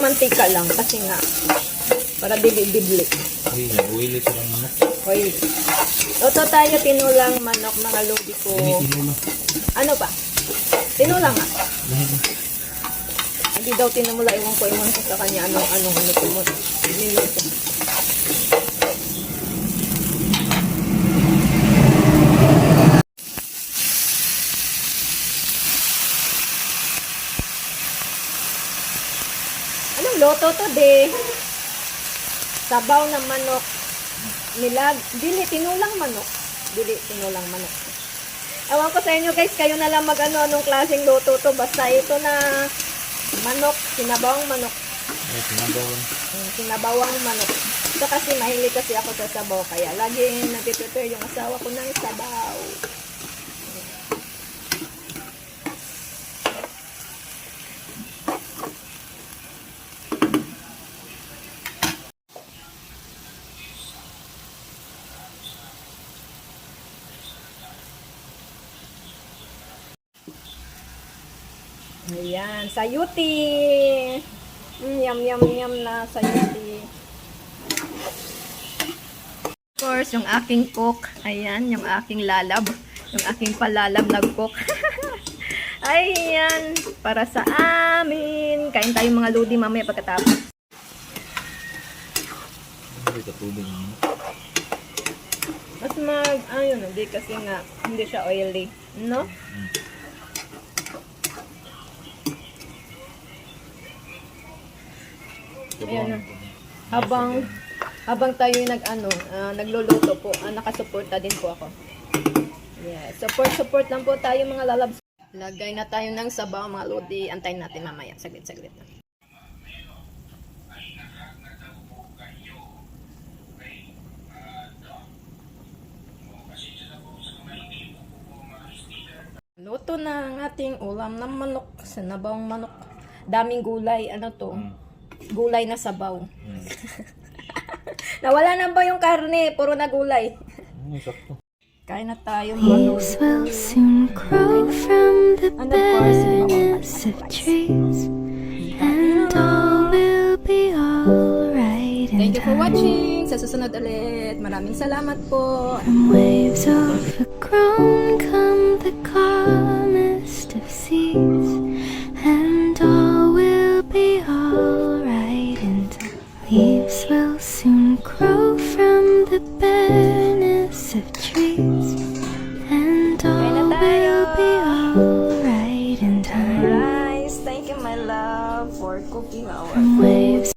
mantika lang kasi nga para dili-dibli. Uy, nag-uwili sa lang manok. Oil. Luto tayo tinulang manok mga lodi ko. Tinulo. Ano pa? Tinulang. Lahat. Hindi daw tinumula. Iwan ko, iwan ko sa kanya. Anong, anong, ano tumot. Niluto. Anong loto to, de? Sabaw ng manok. Nilag. Dili, tinulang manok. Dili, tinulang manok. Ewan ko sa inyo guys, kayo na lang mag-ano anong klaseng luto to. Basta ito na manok, sinabawang manok. Ay, sinabawang. Mm, Sinabawang manok. Ito kasi mahilig kasi ako sa sabaw. Kaya lagi nag-prepare yung asawa ko ng sabaw. Ayan, sayuti. Mm, yum, yum, yum na sayuti. Of course, yung aking cook. Ayan, yung aking lalab. Yung aking palalab na cook. Ayan, para sa amin. Kain tayo mga lodi mamaya pagkatapos. Mas mag, ayun, hindi kasi nga, hindi siya oily. No? Mm. Ayan na. Habang habang tayo nag ano, ah, nagluluto po, uh, nakasuporta din po ako. Yeah, support support lang po tayo mga lalabs. Lagay na tayo ng sabaw mga lodi. Antayin natin mamaya. Saglit saglit. Luto na ang ating ulam ng manok, sinabawang manok. Daming gulay, ano to? Mm. Gulay na sabaw. Mm. Nawala na ba yung karne? Puro na gulay. Sakto. Kain na tayo. Leaves will soon grow from the barrenness of trees, and all will be alright in Thank you for watching. Sa susunod ulit. Maraming salamat po. From waves overgrown come the calmest from